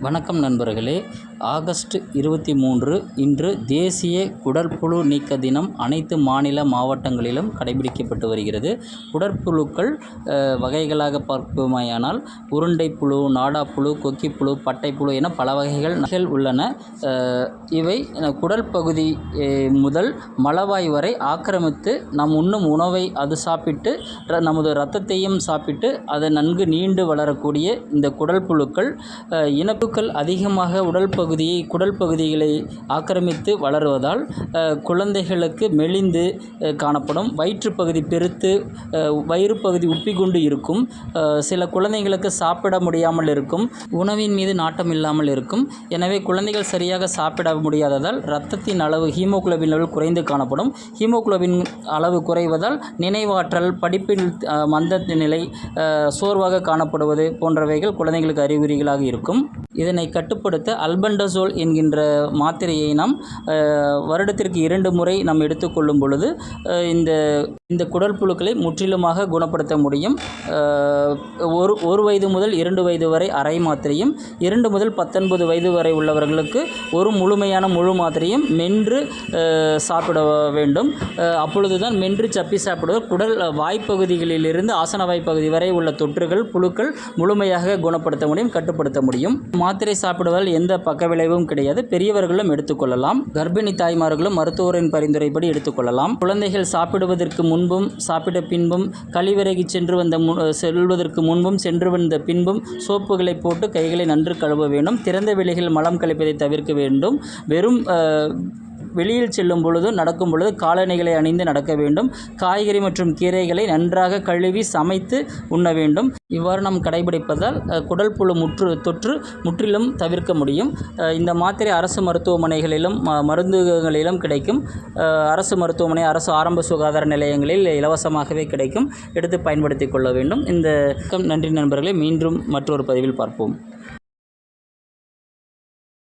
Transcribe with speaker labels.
Speaker 1: வணக்கம் நண்பர்களே. ஆகஸ்ட் இருபத்தி மூன்று இன்று தேசிய குடற்புழு நீக்க தினம் அனைத்து மாநில மாவட்டங்களிலும் கடைபிடிக்கப்பட்டு வருகிறது. குடற்புழுக்கள் வகைகளாக பார்க்குமையானால் உருண்டை புழு நாடாப்புழு கொக்கிப்புழு பட்டைப்புழு என பல வகைகள் நகைகள் உள்ளன. இவை குடல் பகுதி முதல் மலவாய் வரை ஆக்கிரமித்து நாம் உண்ணும் உணவை அது சாப்பிட்டு ர- நமது இரத்தத்தையும் சாப்பிட்டு அதை நன்கு நீண்டு வளரக்கூடிய இந்த குடல் புழுக்கள் இனப்பு இனப்புக்கள் அதிகமாக உடல் பகுதியை குடல் பகுதிகளை ஆக்கிரமித்து வளருவதால் குழந்தைகளுக்கு மெலிந்து காணப்படும். வயிற்று பகுதி பெருத்து வயிறு பகுதி உப்பி கொண்டு இருக்கும் சில குழந்தைகளுக்கு சாப்பிட முடியாமல் இருக்கும். உணவின் மீது நாட்டம் இல்லாமல் இருக்கும். எனவே குழந்தைகள் சரியாக சாப்பிட முடியாததால் இரத்தத்தின் அளவு ஹீமோகுளோபின் அளவு குறைந்து காணப்படும். ஹீமோகுளோபின் அளவு குறைவதால் நினைவாற்றல் படிப்பில் மந்த நிலை சோர்வாக காணப்படுவது போன்றவைகள் குழந்தைகளுக்கு அறிகுறிகளாக இருக்கும். இதனை கட்டுப்படுத்த அல்பண்டசோல் என்கின்ற மாத்திரையை நாம் வருடத்திற்கு இரண்டு முறை நாம் எடுத்துக்கொள்ளும் பொழுது இந்த இந்த குடல் புழுக்களை முற்றிலுமாக குணப்படுத்த முடியும். ஒரு ஒரு வயது முதல் இரண்டு வயது வரை அரை மாத்திரையும் இரண்டு முதல் பத்தொன்பது வயது வரை உள்ளவர்களுக்கு ஒரு முழுமையான முழு மாத்திரையும் மென்று சாப்பிட வேண்டும். அப்பொழுதுதான் மென்று சப்பி சாப்பிடுவது குடல் வாய்ப்பகுதிகளிலிருந்து ஆசன வாய்ப்பகுதி வரை உள்ள தொற்றுகள் புழுக்கள் முழுமையாக குணப்படுத்த முடியும் கட்டுப்படுத்த முடியும். மாத்திரை சாப்பிடுவதால் எந்த பக்க விளைவும் கிடையாது. பெரியவர்களும் எடுத்துக்கொள்ளலாம் கர்ப்பிணி தாய்மார்களும் மருத்துவரின் பரிந்துரைப்படி எடுத்துக்கொள்ளலாம் குழந்தைகள் சாப்பிடுவதற்கு முன்பும் சாப்பிட பின்பும் கழிவறைக்கு சென்று வந்த மு- செல்வதற்கு முன்பும் சென்று வந்த பின்பும் சோப்புகளை போட்டு கைகளை நன்று கழுவ வேண்டும். திறந்த வெளியில் மலம் கழிப்பதை தவிர்க்க வேண்டும். வெறும் வெளியில் செல்லும் பொழுது நடக்கும் பொழுது காலணிகளை அணிந்து நடக்க வேண்டும். காய்கறி மற்றும் கீரைகளை நன்றாக கழுவி சமைத்து உண்ண வேண்டும். இவ்வாறு நாம் கடைபிடிப்பதால் குடல் புழு முற்று தொற்று முற்றிலும் தவிர்க்க முடியும். இந்த மாத்திரை அரசு மருத்துவமனைகளிலும் ம- மருந்துகளிலும் கிடைக்கும். அரசு மருத்துவமனை அரசு ஆரம்ப சுகாதார நிலையங்களில் இலவசமாகவே கிடைக்கும். எடுத்து பயன்படுத்திக் கொள்ள வேண்டும். இந்த நன்றி நண்பர்களை மீண்டும் மற்றொரு பதிவில் பார்ப்போம்.